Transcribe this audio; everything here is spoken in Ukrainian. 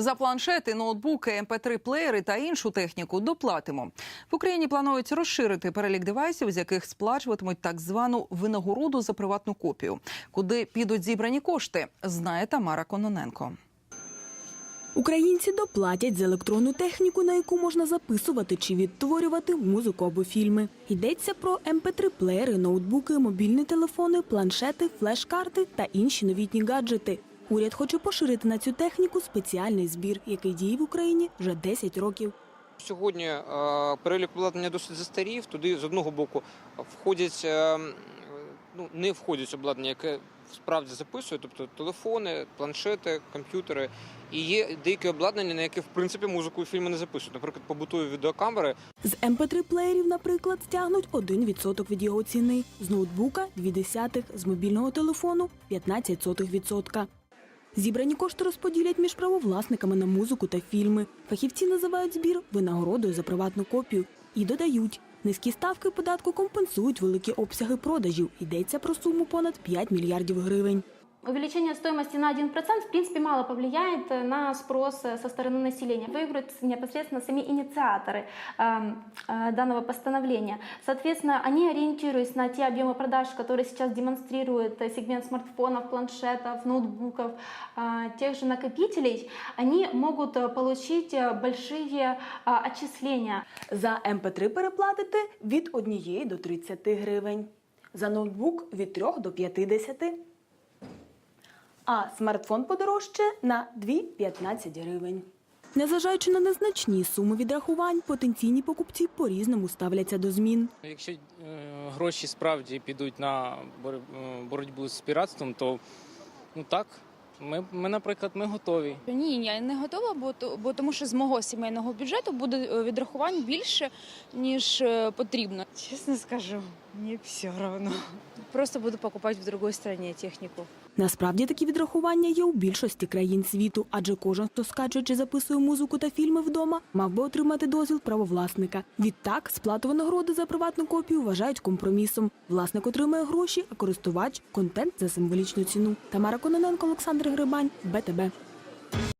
За планшети, ноутбуки, mp3 плеєри та іншу техніку доплатимо. В Україні планують розширити перелік девайсів, з яких сплачуватимуть так звану винагороду за приватну копію. Куди підуть зібрані кошти, знає Тамара Кононенко. Українці доплатять за електронну техніку, на яку можна записувати чи відтворювати музику або фільми. Йдеться про mp3-плеєри, ноутбуки, мобільні телефони, планшети, флеш-карти та інші новітні гаджети. Уряд хоче поширити на цю техніку спеціальний збір, який діє в Україні вже 10 років. Сьогодні е, перелік обладнання досить застарів. Туди з одного боку входять, е, ну не входять обладнання, яке справді записує, тобто телефони, планшети, комп'ютери. І є деякі обладнання, на які в принципі музику і фільми не записують. Наприклад, побутові відеокамери. З mp3-плеєрів, наприклад, стягнуть 1% від його ціни, з ноутбука – 0,2, з мобільного телефону – 0,15%. Зібрані кошти розподілять між правовласниками на музику та фільми. Фахівці називають збір винагородою за приватну копію і додають, низькі ставки податку компенсують великі обсяги продажів. Йдеться про суму понад 5 мільярдів гривень Увеличение стоимости на 1% в принципе мало повлияет э, на спрос э, со стороны населения. Выиграют непосредственно сами инициаторы э, э, данного постановления. Соответственно, они ориентируясь на те объемы продаж, которые сейчас демонстрирует э, сегмент смартфонов, планшетов, ноутбуков, э, тех же накопителей, они могут э, получить э, большие э, отчисления. За mp3 переплатите від 1 до 30 гривень. За ноутбук від 3 до 50. а смартфон подорожче на 2,15 гривень. Незважаючи на незначні суми відрахувань, потенційні покупці по-різному ставляться до змін. Якщо е, гроші справді підуть на е, боротьбу з піратством, то ну так, ми, ми наприклад, ми готові. Ні, я не готова, бо, то- бо тому що з мого сімейного бюджету буде е, відрахувань більше, ніж потрібно. Честно скажу, мне все равно. Просто буду покупать в другой стране технику. Насправді такі відрахування є у більшості країн світу, адже кожен, хто скачує чи записує музику та фільми вдома, мав би отримати дозвіл правовласника. Відтак, сплату винагороди за приватну копію вважають компромісом. Власник отримує гроші, а користувач контент за символічну ціну. Тамара Кононенко, Олександр Грибань, БТБ.